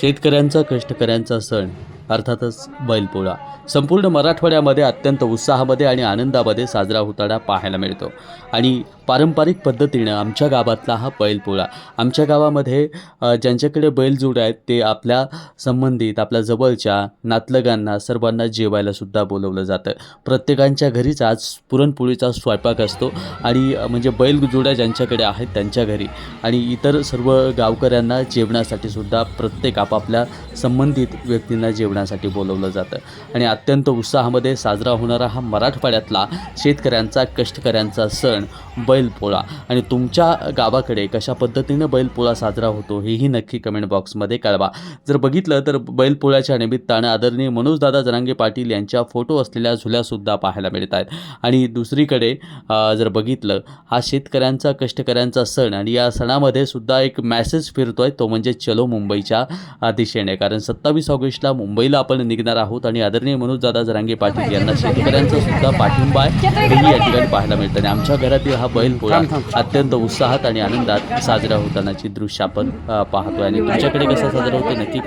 शेतकऱ्यांचा कष्टकऱ्यांचा सण अर्थातच बैलपोळा. संपूर्ण मराठवाड्यामध्ये अत्यंत उत्साहामध्ये आणि आनंदामध्ये साजरा होताना पाहायला मिळतो. आणि पारंपरिक पद्धतीनं आमच्या गावातला हा बैलपोळा. आमच्या गावामध्ये ज्यांच्याकडे बैलजोड आहेत ते आपल्या संबंधित आपल्या जवळच्या नातलगांना सर्वांना जेवायलासुद्धा बोलवलं जातं. प्रत्येकांच्या घरीच आज पुरणपोळीचा स्वयंपाक असतो आणि म्हणजे बैलजोड्या ज्यांच्याकडे आहेत त्यांच्या घरी. आणि इतर सर्व गावकऱ्यांना जेवणासाठी सुद्धा प्रत्येक आपापल्या संबंधित व्यक्तींना जेवणासाठी बोलवलं जातं. आणि अत्यंत उत्साहामध्ये साजरा होणारा हा मराठवाड्यातला शेतकऱ्यांचा कष्टकऱ्यांचा सण बैल बैलपोळा. आणि तुमच्या गावाकडे कशा पद्धतीनं बैलपोळा साजरा होतो हेही नक्की कमेंट बॉक्समध्ये कळवा. जर बघितलं तर बैलपोळ्याच्या निमित्तानं आदरणीय मनोजदादा जरांगे पाटील यांच्या फोटो असलेल्या झुल्यासुद्धा पाहायला मिळत आहेत. आणि दुसरीकडे जर बघितलं हा शेतकऱ्यांचा कष्टकऱ्यांचा सण आणि या सणामध्ये सुद्धा एक मॅसेज फिरतो आहे तो म्हणजे चलो मुंबईच्या दिशेने. कारण सत्तावीस ऑगस्टला मुंबईला आपण निघणार आहोत आणि आदरणीय मनोजदादा जरांगे पाटील यांना शेतकऱ्यांचा सुद्धा पाठिंबा आहे या ठिकाणी पाहायला मिळतं. आणि आमच्या घरातील हा बैलपोळा अत्यंत उत्साहात आणि आनंदात साजरा होतानाची दृश्य आपण पाहतोय. आणि तुमच्याकडे कसा साजरा होतो नक्की